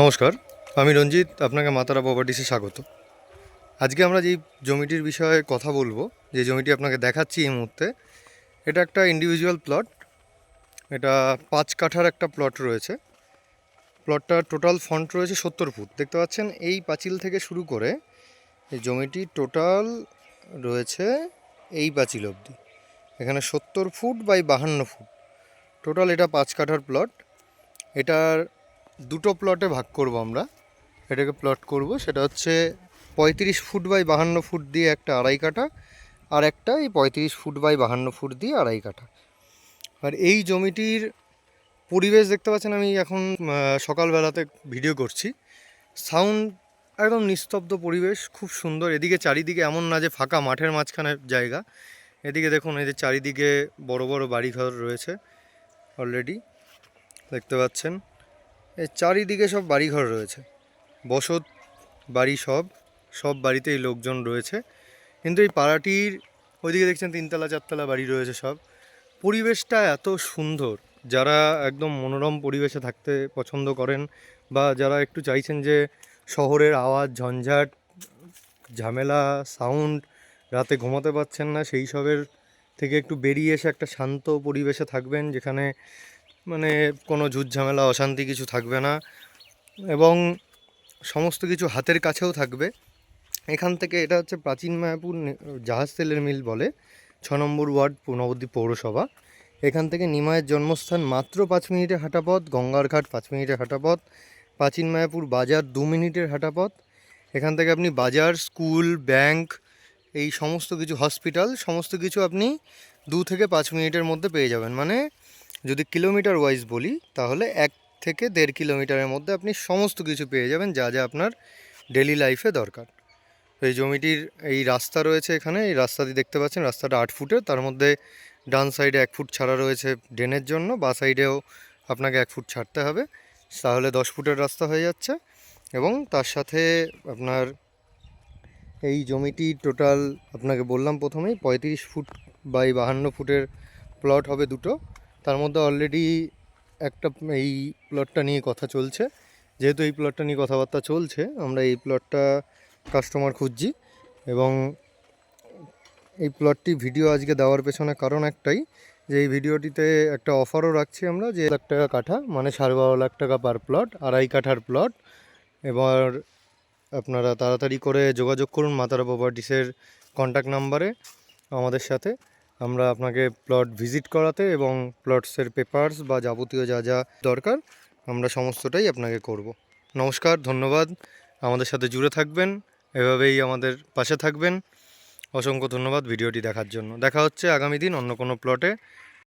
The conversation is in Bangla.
নমস্কার, আমি রঞ্জিত, আপনাকে মাতারা প্রপার্টিসে স্বাগত। আজকে আমরা যেই জমিটির বিষয়ে কথা বলব, যে জমিটি আপনাকে দেখাচ্ছি এই মুহূর্তে, এটা একটা ইন্ডিভিজুয়াল প্লট এটা পাঁচ কাঠার একটা প্লট রয়েছে। প্লটটার টোটাল ফন্ট রয়েছে সত্তর ফুট। দেখতে পাচ্ছেন, এই পাঁচিল থেকে শুরু করে এই জমিটি টোটাল রয়েছে এই পাঁচিল অবধি। এখানে সত্তর ফুট বাই বাহান্ন ফুট। টোটাল এটা পাঁচ কাঠার প্লট এটার দুটো প্লটে ভাগ করব আমরা। এটাকে প্লট করব, সেটা হচ্ছে পঁয়ত্রিশ ফুট বাই বাহান্ন ফুট দিয়ে একটা আড়াই কাঠা, আর একটা এই পঁয়ত্রিশ ফুট বাই বাহান্ন ফুট দিয়ে আড়াই কাঠা। আর এই জমিটির পরিবেশ দেখতে পাচ্ছেন আমি এখন সকালবেলাতে ভিডিও করছি। সাউন্ড একদম নিস্তব্ধ পরিবেশ, খুব সুন্দর। এদিকে চারিদিকে এমন না যে ফাঁকা মাঠের মাঝখানে জায়গা। এদিকে দেখুন, এই যে চারিদিকে বড় বড় বাড়িঘর রয়েছে অলরেডি, দেখতে পাচ্ছেন। চারিদিকে সব বাড়িঘর রয়েছে। বসত, বাড়ি সব সব বাড়িতেই লোকজন রয়েছে। কিন্তু এই পাড়াটির ওইদিকে দেখছেন তিনতলা, চারতলা বাড়ি রয়েছে সব। পরিবেশটা এত সুন্দর, যারা একদম মনোরম পরিবেশে থাকতে পছন্দ করেন বা যারা একটু চাইছেন যে শহরের আওয়াজ, ঝঞ্ঝাট, ঝামেলা, সাউন্ড রাতে ঘুমাতে পারছেন না, সেই সবের থেকে একটু বেরিয়ে এসে একটা শান্ত পরিবেশে থাকবেন, যেখানে মানে কোনো ঝুট ঝামেলা অশান্তি কিছু থাকবে না এবং সমস্ত কিছু হাতের কাছেও থাকবে। এখান থেকে এটা হচ্ছে প্রাচীন মায়াপুর জাহাজ তেলের মিল বলে, ছ নম্বর ওয়ার্ড পৌ- নবদ্বীপ পৌরসভা। এখান থেকে নিমায়ের জন্মস্থান মাত্র পাঁচ মিনিটের হাঁটাপথ গঙ্গার ঘাট পাঁচ মিনিটের হাঁটাপথ, প্রাচীন মায়াপুর বাজার দু মিনিটের হাঁটাপথ। এখান থেকে আপনি বাজার, স্কুল, ব্যাংক, এই সমস্ত কিছু, হসপিটাল, সমস্ত কিছু আপনি দু থেকে পাঁচ মিনিটের মধ্যে পেয়ে যাবেন। মানে যদি কিলোমিটার ওয়াইজ বলি, তাহলে এক থেকে দেড় কিলোমিটারের মধ্যে আপনি সমস্ত কিছু পেয়ে যাবেন যা যা আপনার ডেলি লাইফে দরকার। এই জমিটির এই রাস্তা রয়েছে এখানে, এই রাস্তাটি দেখতে পাচ্ছেন, রাস্তাটা আট ফুটের। তার মধ্যে ডান সাইডে এক ফুট ছাড়া রয়েছে ড্রেনের জন্য, বা সাইডেও আপনাকে এক ফুট ছাড়তে হবে। তাহলে দশ ফুটের রাস্তা হয়ে যাচ্ছে এবং তার সাথে আপনার এই জমিটি টোটাল আপনাকে বললাম প্রথমেই, পঁয়ত্রিশ ফুট বাই বাহান্ন ফুটের প্লট হবে দুটো। তার মধ্যে অলরেডি একটা এই প্লটটা নিয়ে কথা চলছে। যেহেতু এই প্লটটা নিয়ে কথাবার্তা চলছে, আমরা এই প্লটটা কাস্টমার খুঁজছি এবং এই প্লটটি ভিডিও আজকে দেওয়ার পেছনে কারণ একটাই যে এই ভিডিওটিতে একটা অফারও রাখছি আমরা যে লাখ টাকা কাঠা মানে সাড়ে বারো লাখ টাকা পার প্লট আড়াই কাঠার প্লট এবার আপনারা তাড়াতাড়ি করে যোগাযোগ করুন মাতারা প্রপার্টিসের কন্ট্যাক্ট নাম্বারে আমাদের সাথে। আমরা আপনাকে প্লট ভিজিট করাতে এবং প্লটসের পেপারস বা যাবতীয় যা যা দরকার, আমরা সমস্তটাই আপনাকে করব। নমস্কার, ধন্যবাদ। আমাদের সাথে জুড়ে থাকবেন, এভাবেই আমাদের পাশে থাকবেন। অসংখ্য ধন্যবাদ ভিডিওটি দেখার জন্য। দেখা হচ্ছে আগামী দিন অন্য কোনো প্লটে